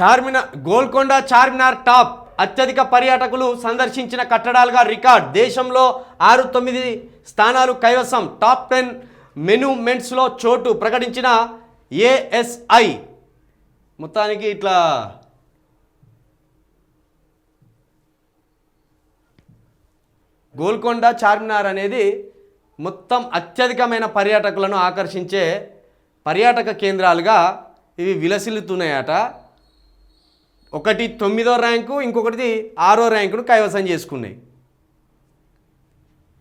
Charminar Golconda Charminar top అత్యధిక పర్యాటకులు సందర్శించిన కట్టడాలుగా రికార్డ్. దేశంలో ఆరు తొమ్మిది స్థానాలు కైవసం. టాప్ టెన్ మెనూమెంట్స్లో చోటు ప్రకటించిన ఏఎస్ఐ. మొత్తానికి ఇట్లా గోల్కొండ చార్మినార్ అనేది మొత్తం అత్యధికమైన పర్యాటకులను ఆకర్షించే పర్యాటక కేంద్రాలుగా ఇవి విలసిల్లుతున్నాయట. ఒకటి తొమ్మిదో ర్యాంకు ఇంకొకటి ఆరో ర్యాంకును కైవసం చేసుకున్నాయి.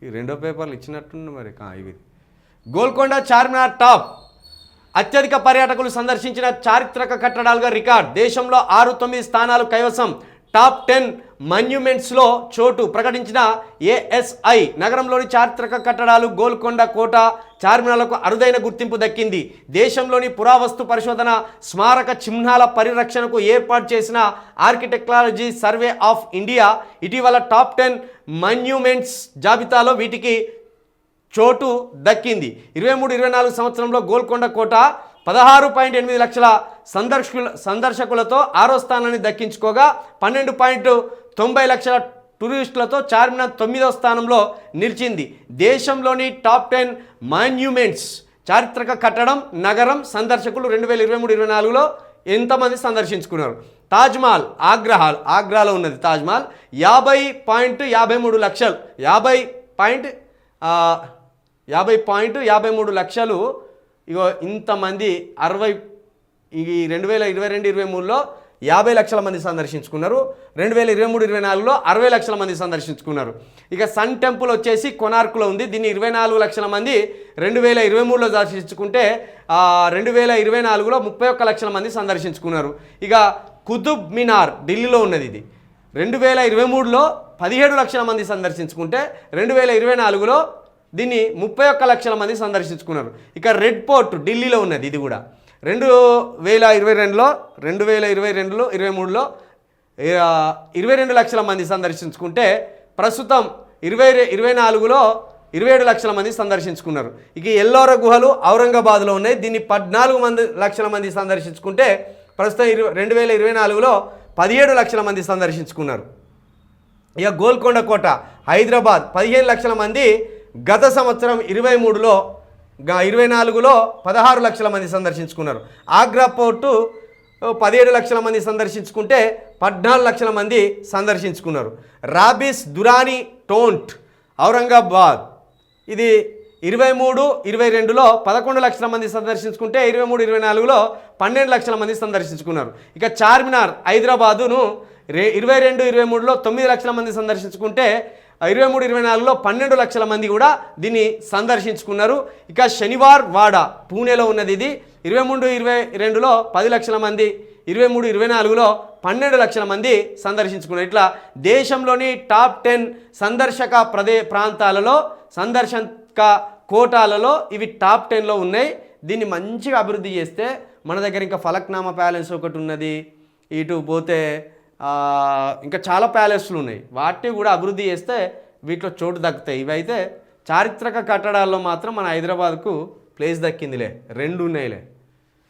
ఈ రెండో పేపర్లు ఇచ్చినట్టుంది మరి కా- ఇవి. గోల్కొండ చార్మినార్ టాప్. అత్యధిక పర్యాటకులు సందర్శించిన చారిత్రక కట్టడాలుగా రికార్డ్. దేశంలో ఆరు తొమ్మిది స్థానాలు కైవసం. టాప్ టెన్ మన్యుమెంట్స్లో చోటు ప్రకటించిన ఏఎస్ఐ నగరంలోని చారిత్రక కట్టడాలు గోల్కొండ కోట చార్మినార్లకు అరుదైన గుర్తింపు దక్కింది. దేశంలోని పురావస్తు పరిశోధన స్మారక చిహ్నాల పరిరక్షణకు ఏర్పాటు చేసిన ఆర్కిటెక్నాలజీ సర్వే ఆఫ్ ఇండియా ఇటీవల టాప్ టెన్ మన్యుమెంట్స్ జాబితాలో వీటికి చోటు దక్కింది. ఇరవై మూడు ఇరవై నాలుగు సంవత్సరంలో గోల్కొండ కోట పదహారు పాయింట్ ఎనిమిది లక్షల సందర్శకుల సందర్శకులతో ఆరో స్థానాన్ని దక్కించుకోగా పన్నెండు పాయింట్ తొంభై లక్షల టూరిస్టులతో చార్మినార్ తొమ్మిదో స్థానంలో నిలిచింది. దేశంలోని టాప్ టెన్ మాన్యుమెంట్స్ చారిత్రక కట్టడం నగరం సందర్శకులు రెండు వేల ఇరవై మూడు ఇరవై నాలుగులో ఎంతమంది సందర్శించుకున్నారు? తాజ్మహల్ ఆగ్రహాల్ ఆగ్రాలో ఉన్నది తాజ్మహల్ యాభై పాయింట్ యాభై మూడు లక్షలు యాభై పాయింట్ యాభై పాయింట్ యాభై మూడు లక్షలు ఇగో ఇంతమంది అరవై ఈ రెండు వేల ఇరవై రెండు ఇరవై మూడులో యాభై లక్షల మంది సందర్శించుకున్నారు. రెండు వేల ఇరవై మూడు ఇరవై నాలుగులో అరవై లక్షల మంది సందర్శించుకున్నారు. ఇక సన్ టెంపుల్ వచ్చేసి కొనార్కులో ఉంది. దీన్ని ఇరవై నాలుగు లక్షల మంది రెండు వేల ఇరవై మూడులో దర్శించుకుంటే రెండు వేల ఇరవై నాలుగులో ముప్పై ఒక్క లక్షల మంది సందర్శించుకున్నారు. ఇక కుతుబ్ మినార్ ఢిల్లీలో ఉన్నది ఇది. రెండు వేల ఇరవై మూడులో పదిహేడు లక్షల మంది సందర్శించుకుంటే రెండు వేల ఇరవై నాలుగులో దీన్ని ముప్పై ఒక్క లక్షల మంది సందర్శించుకున్నారు. ఇక రెడ్ పోర్ట్ ఢిల్లీలో ఉన్నది ఇది కూడా. రెండు వేల ఇరవై రెండులో రెండు వేల ఇరవై రెండులో ఇరవై మూడులో ఇరవై రెండు లక్షల మంది సందర్శించుకుంటే ప్రస్తుతం ఇరవై ఇరవై నాలుగులో ఇరవై ఏడు లక్షల మంది సందర్శించుకున్నారు. ఇక ఎల్లోర గుహలు ఔరంగాబాద్లో ఉన్నాయి. దీన్ని పద్నాలుగు మంది లక్షల మంది సందర్శించుకుంటే ప్రస్తుతం ఇరవై రెండు వేల ఇరవై నాలుగులో పదిహేడు లక్షల మంది సందర్శించుకున్నారు. ఇక గోల్కొండ కోట హైదరాబాద్ పదిహేను లక్షల మంది గత సంవత్సరం ఇరవై మూడులో ఇరవై నాలుగులో పదహారు లక్షల మంది సందర్శించుకున్నారు. ఆగ్రా పోర్టు పదిహేడు లక్షల మంది సందర్శించుకుంటే పద్నాలుగు లక్షల మంది సందర్శించుకున్నారు. రాబిస్ దురాని టోంట్ ఔరంగాబాద్. ఇది ఇరవై మూడు ఇరవై రెండులో పదకొండు లక్షల మంది సందర్శించుకుంటే ఇరవై మూడు ఇరవై నాలుగులో పన్నెండు లక్షల మంది సందర్శించుకున్నారు. ఇక చార్మినార్ హైదరాబాదును రే ఇరవై రెండు ఇరవై మూడులో తొమ్మిది లక్షల మంది సందర్శించుకుంటే ఇరవై మూడు ఇరవై నాలుగులో పన్నెండు లక్షల మంది కూడా దీన్ని సందర్శించుకున్నారు. ఇక శనివార్ వాడ పూణేలో ఉన్నది ఇది. ఇరవై మూడు ఇరవై రెండులో పది లక్షల మంది ఇరవై మూడు ఇరవై నాలుగులో పన్నెండు లక్షల మంది సందర్శించుకున్నారు. ఇట్లా దేశంలోని టాప్ టెన్ సందర్శక ప్రదే ప్రాంతాలలో సందర్శక కోటాలలో ఇవి టాప్ టెన్లో ఉన్నాయి. దీన్ని మంచిగా అభివృద్ధి చేస్తే మన దగ్గర ఇంకా ఫలక్నామా ప్యాలెన్స్ ఒకటి ఉన్నది. ఇటు పోతే ఇంకా చాలా ప్యాలెస్లు ఉన్నాయి. వాటిని కూడా అభివృద్ధి చేస్తే వీటిలో చోటు దక్కుతాయి. ఇవైతే చారిత్రక కట్టడాల్లో మాత్రం మన హైదరాబాద్కు ప్లేస్ దక్కిందిలే. రెండు ఉన్నాయిలే.